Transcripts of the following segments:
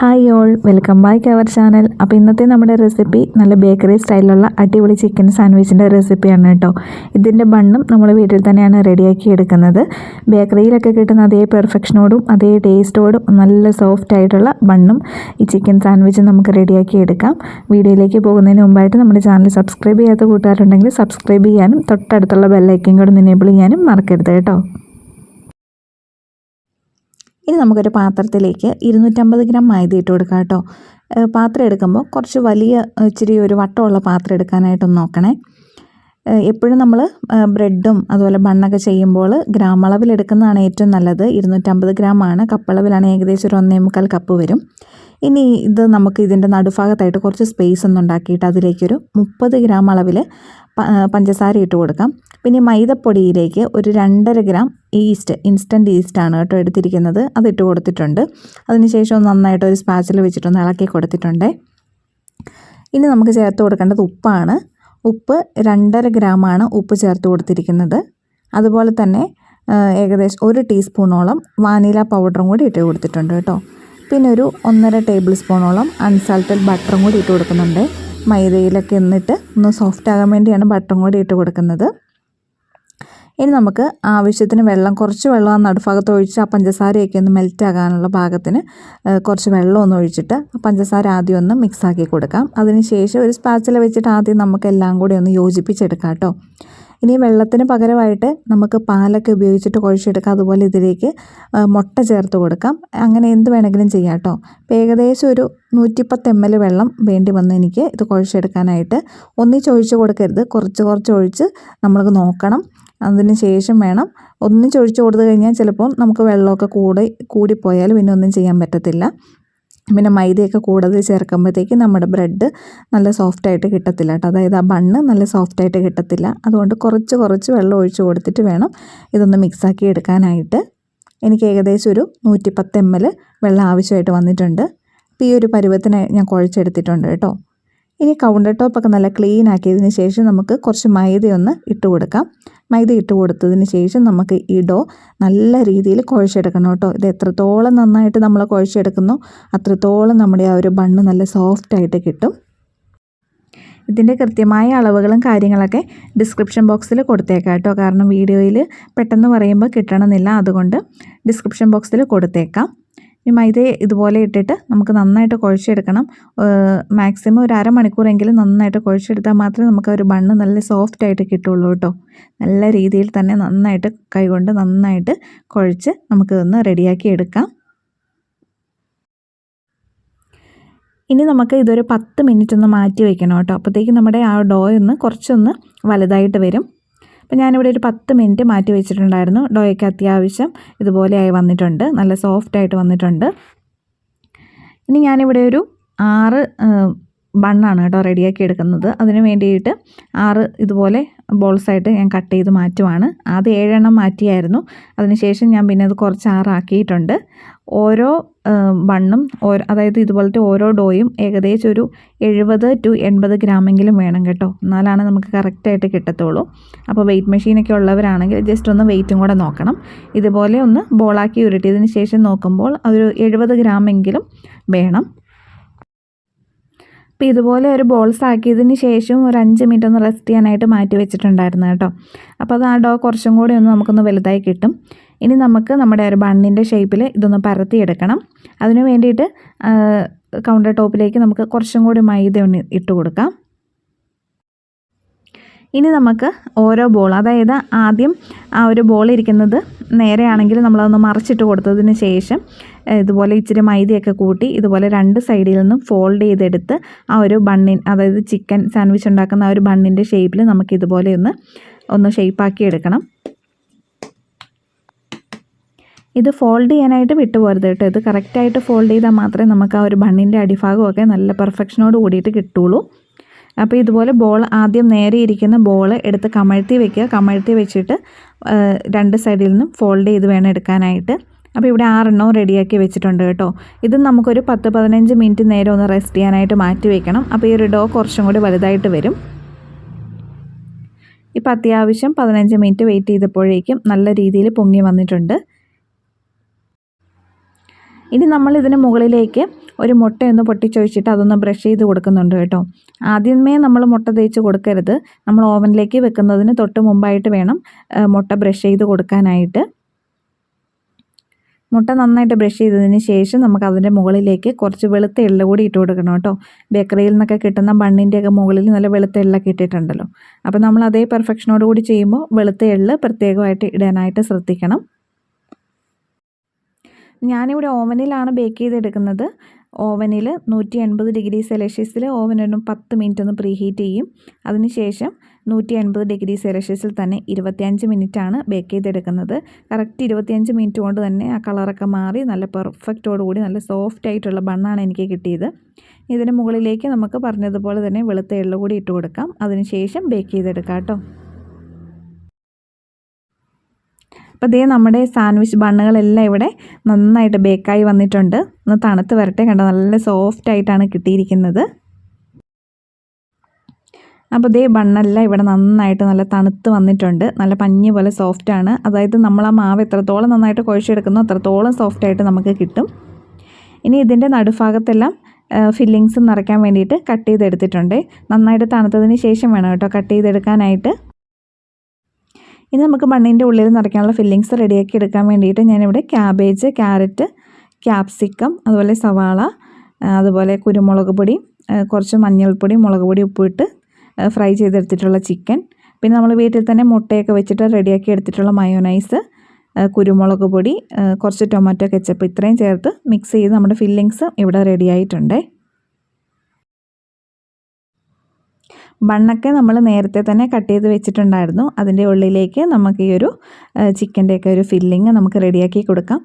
Hi all welcome back our channel. അപ്പോൾ ഇന്നത്തെ നമ്മുടെ റെസിപ്പി നല്ല ബേക്കറി സ്റ്റൈലിലുള്ള അടിപൊളി ചിക്കൻ സാൻഡ്വിച്ചിന്റെ റെസിപ്പിയാണ് കേട്ടോ. ഇതിന്റെ ബണ്ണും നമ്മൾ വീട്ടിൽ തന്നെയാണ് റെഡിയാക്കി എടുക്കുന്നത്. ബേക്കറിയിലൊക്കെ കിട്ടുന്ന അതേ പെർഫെക്ഷനോടും അതേ ടേസ്റ്റോടും നല്ല സോഫ്റ്റ് ആയിട്ടുള്ള ബണ്ണും ഈ ചിക്കൻ സാൻഡ്വിച്ച് നമുക്ക് റെഡിയാക്കി എടുക്കാം. വീഡിയോയിലേക്ക് പോകുന്നതിന് മുമ്പായിട്ട് നമ്മുടെ ചാനൽ സബ്സ്ക്രൈബ് ചെയ്യാത്ത കൂട്ടുകാരുണ്ടെങ്കിൽ സബ്സ്ക്രൈബ് ചെയ്യാനും തൊട്ടടുത്തുള്ള ബെല്ലൈക്കൻ കൂടെ എനേബിൾ ചെയ്യാനും മറക്കരുത് കേട്ടോ. ഇനി നമുക്കൊരു പാത്രത്തിലേക്ക് ഇരുന്നൂറ്റമ്പത് ഗ്രാം മൈദ ഇട്ട് കൊടുക്കാം കേട്ടോ. പാത്രം എടുക്കുമ്പോൾ കുറച്ച് വലിയ ഇച്ചിരി ഒരു വട്ടമുള്ള പാത്രം എടുക്കാനായിട്ടൊന്ന് നോക്കണേ. എപ്പോഴും നമ്മൾ ബ്രെഡും അതുപോലെ ബണ്ണൊക്കെ ചെയ്യുമ്പോൾ ഗ്രാം അളവിൽ എടുക്കുന്നതാണ് ഏറ്റവും നല്ലത്. ഇരുന്നൂറ്റമ്പത് ഗ്രാമാണ് കപ്പളവിലാണ് ഏകദേശം ഒരു ഒന്നേ മുക്കാൽ കപ്പ് വരും. ഇനി ഇത് നമുക്ക് ഇതിന്റെ നടുഭാഗത്തായിട്ട് കുറച്ച് സ്പേസ് ഒന്ന് ഉണ്ടാക്കിയിട്ട് അതിലേക്കൊരു മുപ്പത് ഗ്രാം അളവിൽ പഞ്ചസാര ഇട്ട് കൊടുക്കാം. പിന്നെ മൈദപ്പൊടിയിലേക്ക് ഒരു രണ്ടര ഗ്രാം ഈസ്റ്റ് ഇൻസ്റ്റന്റ് ഈസ്റ്റാണ് കേട്ടോ എടുത്തിരിക്കുന്നത്. അത് ഇട്ട് കൊടുത്തിട്ടുണ്ട്. അതിനുശേഷം നന്നായിട്ട് ഒരു സ്പാച്ചിൽ വെച്ചിട്ടൊന്ന് ഇളക്കി കൊടുത്തിട്ടുണ്ട്. ഇനി നമുക്ക് ചേർത്ത് കൊടുക്കേണ്ടത് ഉപ്പാണ്. ഉപ്പ് രണ്ടര ഗ്രാമാണ് ഉപ്പ് ചേർത്ത് കൊടുത്തിരിക്കുന്നത്. അതുപോലെ തന്നെ ഏകദേശം ഒരു ടീസ്പൂണോളം വാനില പൗഡറും കൂടി ഇട്ട് കൊടുത്തിട്ടുണ്ട് കേട്ടോ. പിന്നെ ഒരു ഒന്നര ടേബിൾ സ്പൂണോളം അൺസാൾട്ടഡ് ബട്ടറും കൂടി ഇട്ട് കൊടുക്കുന്നുണ്ട്. മൈദയിലൊക്കെ എന്നിട്ട് ഒന്ന് സോഫ്റ്റ് ആകാൻ വേണ്ടിയാണ് ബട്ടറും കൂടി ഇട്ട് കൊടുക്കുന്നത്. ഇനി നമുക്ക് ആവശ്യത്തിന് വെള്ളം കുറച്ച് വെള്ളം ആ നടുഭാഗത്ത് ഒഴിച്ച് ആ പഞ്ചസാരയൊക്കെ ഒന്ന് മെൽറ്റ് ആകാനുള്ള ഭാഗത്തിന് കുറച്ച് വെള്ളം ഒന്ന് ഒഴിച്ചിട്ട് പഞ്ചസാര ആദ്യം ഒന്ന് മിക്സാക്കി കൊടുക്കാം. അതിന് ശേഷം ഒരു സ്പാച്ചില വെച്ചിട്ട് ആദ്യം നമുക്ക് എല്ലാം കൂടി ഒന്ന് യോജിപ്പിച്ചെടുക്കാം കേട്ടോ ഇനി വെള്ളത്തിന് പകരമായിട്ട് നമുക്ക് പാലൊക്കെ ഉപയോഗിച്ചിട്ട് കുഴച്ചെടുക്കാം. അതുപോലെ ഇതിലേക്ക് മുട്ട ചേർത്ത് കൊടുക്കാം. അങ്ങനെ എന്ത് വേണമെങ്കിലും ചെയ്യാം കേട്ടോ അപ്പോൾ ഏകദേശം ഒരു നൂറ്റിപ്പത്ത് എം എൽ വെള്ളം വേണ്ടി വന്നു എനിക്ക് ഇത് കുഴച്ചെടുക്കാനായിട്ട്. ഒന്നിച്ചൊഴിച്ച് കൊടുക്കരുത്. കുറച്ച് കുറച്ച് ഒഴിച്ച് നമ്മൾക്ക് നോക്കണം. അതിന് ശേഷം വേണം. ഒന്നിച്ചൊഴിച്ച് കൊടുത്തു കഴിഞ്ഞാൽ ചിലപ്പോൾ നമുക്ക് വെള്ളമൊക്കെ കൂടി കൂടിപ്പോയാൽ പിന്നെ ഒന്നും ചെയ്യാൻ പറ്റത്തില്ല. പിന്നെ മൈദയൊക്കെ കൂടുതൽ ചേർക്കുമ്പോഴത്തേക്ക് നമ്മുടെ ബ്രെഡ് നല്ല സോഫ്റ്റായിട്ട് കിട്ടത്തില്ല കേട്ടോ. അതായത് ആ ബണ്ണ് നല്ല സോഫ്റ്റായിട്ട് കിട്ടത്തില്ല. അതുകൊണ്ട് കുറച്ച് കുറച്ച് വെള്ളം ഒഴിച്ച് കൊടുത്തിട്ട് വേണം ഇതൊന്ന് മിക്സാക്കി എടുക്കാനായിട്ട്. എനിക്ക് ഏകദേശം ഒരു നൂറ്റിപ്പത്ത് എം എൽ വെള്ളം ആവശ്യമായിട്ട് വന്നിട്ടുണ്ട്. അപ്പോൾ ഈ ഒരു പരുവത്തിന് ഞാൻ കുഴച്ചെടുത്തിട്ടുണ്ട് കേട്ടോ. ഇനി കൗണ്ടർ ടോപ്പൊക്കെ നല്ല ക്ലീൻ ആക്കിയതിന് ശേഷം നമുക്ക് കുറച്ച് മൈദയൊന്ന് ഇട്ട് കൊടുക്കാം. മൈദ ഇട്ട് കൊടുത്തതിന് ശേഷം നമുക്ക് ഈ ഡോ നല്ല രീതിയിൽ കുഴച്ചെടുക്കണം കേട്ടോ. ഇത് എത്രത്തോളം നന്നായിട്ട് നമ്മൾ കുഴച്ചെടുക്കുന്നോ അത്രത്തോളം നമ്മുടെ ആ ഒരു ബണ്ണ് നല്ല സോഫ്റ്റായിട്ട് കിട്ടും. ഇതിന്റെ കൃത്യമായ അളവുകളും കാര്യങ്ങളൊക്കെ ഡിസ്ക്രിപ്ഷൻ ബോക്സിൽ കൊടുത്തേക്കാം കേട്ടോ. കാരണം വീഡിയോയിൽ പെട്ടെന്ന് പറയുമ്പോൾ കിട്ടണമെന്നില്ല. അതുകൊണ്ട് ഡിസ്ക്രിപ്ഷൻ ബോക്സിൽ കൊടുത്തേക്കാം. ഈ മൈദ ഇതുപോലെ ഇട്ടിട്ട് നമുക്ക് നന്നായിട്ട് കുഴച്ചെടുക്കണം. മാക്സിമം ഒരു അരമണിക്കൂറെങ്കിലും നന്നായിട്ട് കുഴച്ചെടുത്താൽ മാത്രമേ നമുക്ക് ഒരു ബണ്ണ് നല്ല സോഫ്റ്റ് ആയിട്ട് കിട്ടുള്ളൂ കേട്ടോ. നല്ല രീതിയിൽ തന്നെ നന്നായിട്ട് കൈകൊണ്ട് നന്നായിട്ട് കുഴച്ച് നമുക്കിതൊന്ന് റെഡിയാക്കി എടുക്കാം. ഇനി നമുക്ക് ഇതൊരു പത്ത് മിനിറ്റ് ഒന്ന് മാറ്റി വെക്കണം കേട്ടോ. അപ്പോഴത്തേക്കും നമ്മുടെ ആ ഡോ ഒന്ന് കുറച്ചൊന്ന് വലുതായിട്ട് വരും. അപ്പോൾ ഞാനിവിടെ ഒരു പത്ത് മിനിറ്റ് മാറ്റി വെച്ചിട്ടുണ്ടായിരുന്നു. ഡോയയ്ക്ക് അത്യാവശ്യം ഇതുപോലെയായി വന്നിട്ടുണ്ട്. നല്ല സോഫ്റ്റായിട്ട് വന്നിട്ടുണ്ട്. ഇനി ഞാനിവിടെ ഒരു ആറ് ബണ്ണാണ് കേട്ടോ റെഡിയാക്കി എടുക്കുന്നത്. അതിന് വേണ്ടിയിട്ട് ആറ് ഇതുപോലെ ബോൾസായിട്ട് ഞാൻ കട്ട് ചെയ്ത് മാറ്റുവാണ്. ആദ്യം ഏഴെണ്ണം മാറ്റിയായിരുന്നു. അതിനുശേഷം ഞാൻ പിന്നെ അത് കുറച്ച് ആറാക്കിയിട്ടുണ്ട്. ഓരോ ബണ്ണും ഓരോ അതായത് ഇതുപോലത്തെ ഓരോ ഡോയും ഏകദേശം ഒരു എഴുപത് ടു എൺപത് ഗ്രാമെങ്കിലും വേണം കേട്ടോ. എന്നാലാണ് നമുക്ക് കറക്റ്റായിട്ട് കിട്ടത്തുള്ളൂ. അപ്പോൾ വെയിറ്റ് മെഷീനൊക്കെ ഉള്ളവരാണെങ്കിൽ ജസ്റ്റ് ഒന്ന് വെയിറ്റും കൂടെ നോക്കണം. ഇതുപോലെ ഒന്ന് ബോളാക്കി ഉരുട്ടിയതിന് ശേഷം നോക്കുമ്പോൾ അതൊരു എഴുപത് ഗ്രാമെങ്കിലും വേണം. അപ്പോൾ ഇതുപോലെ ഒരു ബോൾസ് ആക്കിയതിന് ശേഷം ഒരു അഞ്ച് മിനിറ്റ് ഒന്ന് റെസ്റ്റ് ചെയ്യാനായിട്ട് മാറ്റി വെച്ചിട്ടുണ്ടായിരുന്നു കേട്ടോ. അപ്പോൾ അത് ആ ഡോ കുറച്ചും കൂടി ഒന്ന് നമുക്കൊന്ന് വലുതായി കിട്ടും. ഇനി നമുക്ക് നമ്മുടെ ഒരു ബണ്ണിന്റെ ഷേപ്പിൽ ഇതൊന്ന് പരത്തിയെടുക്കണം. അതിന് വേണ്ടിയിട്ട് കൗണ്ടർ ടോപ്പിലേക്ക് നമുക്ക് കുറച്ചും കൂടി മൈദ ഒന്ന് ഇട്ട് കൊടുക്കാം. ഇനി നമുക്ക് ഓരോ ബോൾ അതായത് ആദ്യം ആ ഒരു ബോൾ ഇരിക്കുന്നത് നേരെയാണെങ്കിൽ നമ്മളതൊന്ന് മറിച്ചിട്ട് കൊടുത്തതിന് ശേഷം ഇതുപോലെ ഇച്ചിരി മൈദയൊക്കെ കൂട്ടി ഇതുപോലെ രണ്ട് സൈഡിൽ നിന്നും ഫോൾഡ് ചെയ്തെടുത്ത് ആ ഒരു ബണ്ണിൻ അതായത് ചിക്കൻ സാൻഡ്വിച്ച് ഉണ്ടാക്കുന്ന ആ ഒരു ബണ്ണിന്റെ ഷേപ്പിൽ നമുക്ക് ഇതുപോലെ ഒന്ന് ഒന്ന് ഷേപ്പാക്കി എടുക്കണം. ഇത് ഫോൾഡ് ചെയ്യാനായിട്ട് വിട്ടുപോരുത് കേട്ടോ. ഇത് കറക്റ്റായിട്ട് ഫോൾഡ് ചെയ്താൽ മാത്രമേ നമുക്ക് ആ ഒരു ബണ്ണിന്റെ അടിഭാഗമൊക്കെ നല്ല പെർഫെക്ഷനോട് കൂടിയിട്ട് കിട്ടുള്ളൂ അപ്പോൾ ഇതുപോലെ ബോൾ ആദ്യം നേരെ ഇരിക്കുന്ന ബോൾ എടുത്ത് കമഴ്ത്തി വെക്കുക. കമഴ്ത്തി വെച്ചിട്ട് രണ്ട് സൈഡിൽ നിന്നും ഫോൾഡ് ചെയ്ത് വേണം എടുക്കാനായിട്ട്. അപ്പോൾ ഇവിടെ ആറെണ്ണവും റെഡിയാക്കി വെച്ചിട്ടുണ്ട് കേട്ടോ. ഇത് നമുക്കൊരു പത്ത് പതിനഞ്ച് മിനിറ്റ് നേരം ഒന്ന് റെസ്റ്റ് ചെയ്യാനായിട്ട് മാറ്റി വെക്കണം. അപ്പോൾ ഈ ഒരു ഡോ കുറച്ചും കൂടി വലുതായിട്ട് വരും. ഇപ്പം അത്യാവശ്യം പതിനഞ്ച് മിനിറ്റ് വെയിറ്റ് ചെയ്തപ്പോഴേക്കും നല്ല രീതിയിൽ പൊങ്ങി വന്നിട്ടുണ്ട്. ഇനി നമ്മൾ ഇതിന് മുകളിലേക്ക് ഒരു മുട്ടയൊന്ന് പൊട്ടിച്ചൊഴിച്ചിട്ട് അതൊന്ന് ബ്രഷ് ചെയ്ത് കൊടുക്കുന്നുണ്ട് കേട്ടോ. ആദ്യമേ നമ്മൾ മുട്ട തേച്ച് കൊടുക്കരുത്. നമ്മൾ ഓവനിലേക്ക് വെക്കുന്നതിന് തൊട്ട് മുമ്പായിട്ട് വേണം മുട്ട ബ്രഷ് ചെയ്ത് കൊടുക്കാനായിട്ട്. മുട്ട നന്നായിട്ട് ബ്രഷ് ചെയ്തതിന് ശേഷം നമുക്ക് അതിന്റെ മുകളിലേക്ക് കുറച്ച് വെളുത്ത എള്ള കൂടി ഇട്ട് കൊടുക്കണം കേട്ടോ. ബേക്കറിയിൽ നിന്നൊക്കെ കിട്ടുന്ന ബണ്ണിന്റെയൊക്കെ മുകളിൽ നല്ല വെളുത്ത എള്ളൊക്കെ ഇട്ടിട്ടുണ്ടല്ലോ. അപ്പോൾ നമ്മൾ അതേ പെർഫെക്ഷനോട് കൂടി ചെയ്യുമ്പോൾ വെളുത്ത എള്ള് പ്രത്യേകമായിട്ട് ഇടാനായിട്ട് ശ്രദ്ധിക്കണം. ഞാനിവിടെ ഓവനിലാണ് ബേക്ക് ചെയ്തെടുക്കുന്നത്. ഓവനിൽ നൂറ്റി എൺപത് ഡിഗ്രി സെൽഷ്യസിൽ ഒരു പത്ത് മിനിറ്റ് ഒന്ന് പ്രീഹീറ്റ് ചെയ്യും. അതിനുശേഷം നൂറ്റി എൺപത് ഡിഗ്രി സെൽഷ്യസിൽ തന്നെ ഇരുപത്തിയഞ്ച് മിനിറ്റാണ് ബേക്ക് ചെയ്തെടുക്കുന്നത്. കറക്റ്റ് ഇരുപത്തിയഞ്ച് മിനിറ്റ് കൊണ്ട് തന്നെ ആ കളറൊക്കെ മാറി നല്ല പെർഫെക്റ്റോടുകൂടി നല്ല സോഫ്റ്റ് ആയിട്ടുള്ള ബണ്ണാണ് എനിക്ക് കിട്ടിയത്. ഇതിന് മുകളിലേക്ക് നമുക്ക് പറഞ്ഞതുപോലെ തന്നെ വെളുത്ത എള്ളു കൂടി ഇട്ട് കൊടുക്കാം. അതിനുശേഷം ബേക്ക് ചെയ്തെടുക്കാം കേട്ടോ. അപ്പോൾ ഇതേ നമ്മുടെ സാൻഡ്വിച്ച് ബണ്ണുകളെല്ലാം ഇവിടെ നന്നായിട്ട് ബേക്കായി വന്നിട്ടുണ്ട്. ഒന്ന് തണുത്ത് വരട്ടെ. കണ്ടോ? നല്ല സോഫ്റ്റ് ആയിട്ടാണ് കിട്ടിയിരിക്കുന്നത്. അപ്പോൾ ഇതേ ബണ്ണെല്ലാം ഇവിടെ നന്നായിട്ട് നല്ല തണുത്ത് വന്നിട്ടുണ്ട്. നല്ല പഞ്ഞി പോലെ സോഫ്റ്റാണ് അതായത് നമ്മൾ ആ മാവ് എത്രത്തോളം നന്നായിട്ട് കുഴച്ചെടുക്കുന്നോ അത്രത്തോളം സോഫ്റ്റായിട്ട് നമുക്ക് കിട്ടും. ഇനി ഇതിന്റെ നടുഭാഗത്തെല്ലാം ഫില്ലിങ്സ് നിറയ്ക്കാൻ വേണ്ടിയിട്ട് കട്ട് ചെയ്തെടുത്തിട്ടുണ്ട്. നന്നായിട്ട് തണുത്തതിന് ശേഷം വേണം കേട്ടോ കട്ട് ചെയ്തെടുക്കാനായിട്ട്. ഇനി നമുക്ക് മണ്ണിന്റെ ഉള്ളിൽ നിറയ്ക്കാനുള്ള ഫില്ലിങ്സ് റെഡിയാക്കി എടുക്കാൻ വേണ്ടിയിട്ട് ഞാനിവിടെ ക്യാബേജ് ക്യാരറ്റ് ക്യാപ്സിക്കം അതുപോലെ സവാള അതുപോലെ കുരുമുളക് പൊടി കുറച്ച് മഞ്ഞൾപ്പൊടി മുളക് പൊടി ഉപ്പിട്ട് ഫ്രൈ ചെയ്തെടുത്തിട്ടുള്ള ചിക്കൻ പിന്നെ നമ്മൾ വീട്ടിൽ തന്നെ മുട്ടയൊക്കെ വെച്ചിട്ട് റെഡിയാക്കി എടുത്തിട്ടുള്ള മയോനൈസ് കുരുമുളക് പൊടി കുറച്ച് ടൊമാറ്റോ കെച്ചപ്പ് ഇത്രയും ചേർത്ത് മിക്സ് ചെയ്ത് നമ്മുടെ ഫില്ലിങ്സ് ഇവിടെ റെഡി ബണ്ണൊക്കെ നമ്മൾ നേരത്തെ തന്നെ കട്ട് ചെയ്ത് വെച്ചിട്ടുണ്ടായിരുന്നു. അതിന്റെ ഉള്ളിലേക്ക് നമുക്ക് ഈ ഒരു ചിക്കന്റെയൊക്കെ ഒരു ഫില്ലിങ് നമുക്ക് റെഡിയാക്കി കൊടുക്കാം.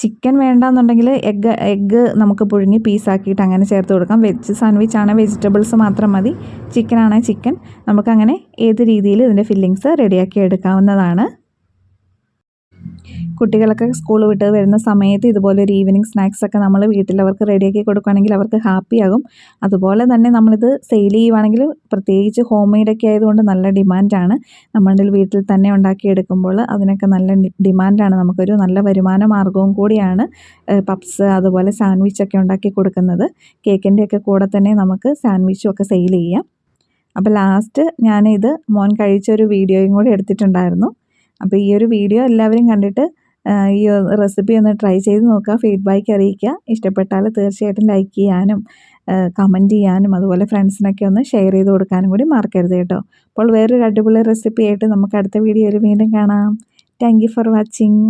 ചിക്കൻ വേണ്ടാന്നുണ്ടെങ്കിൽ എഗ്ഗ് എഗ്ഗ് നമുക്ക് പുഴുങ്ങി പീസാക്കിയിട്ട് അങ്ങനെ ചേർത്ത് കൊടുക്കാം. വെജ് സാൻഡ്വിച്ച് ആണെങ്കിൽ വെജിറ്റബിൾസ് മാത്രം മതി. ചിക്കൻ ആണെങ്കിൽ ചിക്കൻ. നമുക്കങ്ങനെ ഏത് രീതിയിൽ ഇതിന്റെ ഫില്ലിങ്സ് റെഡിയാക്കി എടുക്കാവുന്നതാണ്. കുട്ടികളൊക്കെ സ്കൂൾ വിട്ട് വരുന്ന സമയത്ത് ഇതുപോലെ ഒരു ഈവനിങ് സ്നാക്സ് ഒക്കെ നമ്മൾ വീട്ടിൽ അവർക്ക് റെഡിയാക്കി കൊടുക്കുകയാണെങ്കിൽ അവർക്ക് ഹാപ്പി ആകും. അതുപോലെ തന്നെ നമ്മളിത് സെയിൽ ചെയ്യുവാണെങ്കിൽ പ്രത്യേകിച്ച് ഹോം മെയ്ഡൊക്കെ ആയതുകൊണ്ട് നല്ല ഡിമാൻഡാണ് നമ്മളുടെ വീട്ടിൽ തന്നെ ഉണ്ടാക്കിയെടുക്കുമ്പോൾ അതിനൊക്കെ നല്ല ഡിമാൻഡാണ് നമുക്കൊരു നല്ല വരുമാന മാർഗവും കൂടിയാണ് പപ്സ് അതുപോലെ സാൻഡ്വിച്ച് ഒക്കെ ഉണ്ടാക്കി കൊടുക്കുന്നത്. കേക്കിന്റെയൊക്കെ കൂടെ തന്നെ നമുക്ക് സാൻഡ്വിച്ചും ഒക്കെ സെയിൽ ചെയ്യാം. അപ്പോൾ ലാസ്റ്റ് ഞാനിത് മോൻ കഴിച്ച ഒരു വീഡിയോയും കൂടി എടുത്തിട്ടുണ്ടായിരുന്നു. അപ്പോൾ ഈ ഒരു വീഡിയോ എല്ലാവരും കണ്ടിട്ട് ഈ റെസിപ്പി ഒന്ന് ട്രൈ ചെയ്ത് നോക്കുക ഫീഡ്ബാക്ക് അറിയിക്കുക. ഇഷ്ടപ്പെട്ടാൽ തീർച്ചയായിട്ടും ലൈക്ക് ചെയ്യാനും കമന്റ് ചെയ്യാനും അതുപോലെ ഫ്രണ്ട്സിനൊക്കെ ഒന്ന് ഷെയർ ചെയ്ത് കൊടുക്കാനും കൂടി മറക്കരുത് കേട്ടോ. അപ്പോൾ വേറൊരു അടിപൊളി റെസിപ്പി ആയിട്ട് നമുക്ക് അടുത്ത വീഡിയോയിൽ വീണ്ടും കാണാം. Thank for watching